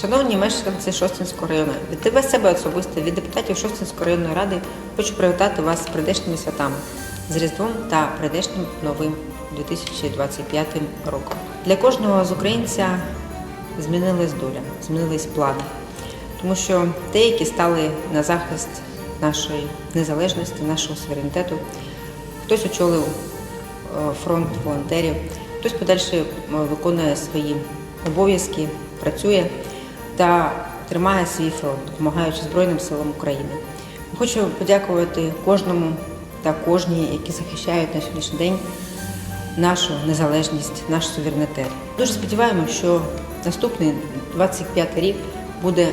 Шановні мешканці Шостинського району, від тебе себе особисто, від депутатів Шостинської районної ради хочу привітати вас з прийдешніми святами, з Різдвом та прийдешнім новим 2025 роком. Для кожного з українця змінилась доля, змінились плани, тому що деякі стали на захист нашої незалежності, нашого суверенітету. Хтось очолив е, фронт волонтерів, хтось подальше е, виконує свої обов'язки, працює та тримає свій фронт, допомагаючи Збройним силам України. Хочу подякувати кожному та кожній, які захищають на сьогоднішній день нашу незалежність, наш суверенітет. Дуже сподіваємося, що наступний 25 рік буде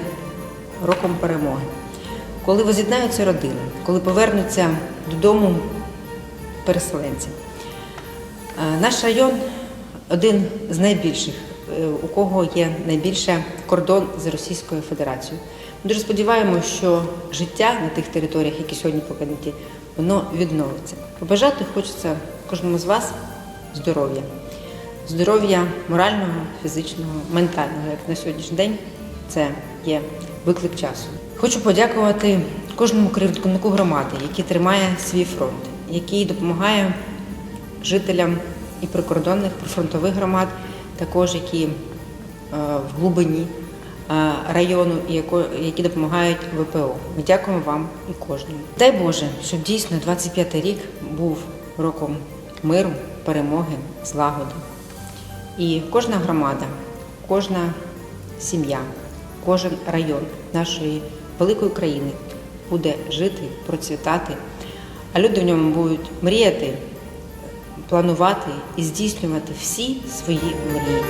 роком перемоги. Коли воз'єднаються родини, коли повернуться додому переселенці. Е, Наш район один з найбільших, у кого є найбільше кордон з Російською Федерацією. Ми дуже сподіваємося, що життя на тих територіях, які сьогодні покинуті, воно відновиться. Побажати хочеться кожному з вас здоров'я. Здоров'я морального, фізичного, ментального, як на сьогоднішній день це є виклик часу. Хочу подякувати кожному керівнику громади, який тримає свій фронт, який допомагає жителям і прикордонних прифронтових громад, також які е, в глибині е, району, і які допомагають ВПО. Ми дякуємо вам і кожному. Дай Боже, щоб дійсно 25-й рік був роком миру, перемоги, злагоди. І кожна громада, кожна сім'я, кожен район нашої великої країни буде жити, процвітати, а люди в ньому будуть мріяти, планувати і здійснювати всі свої мрії.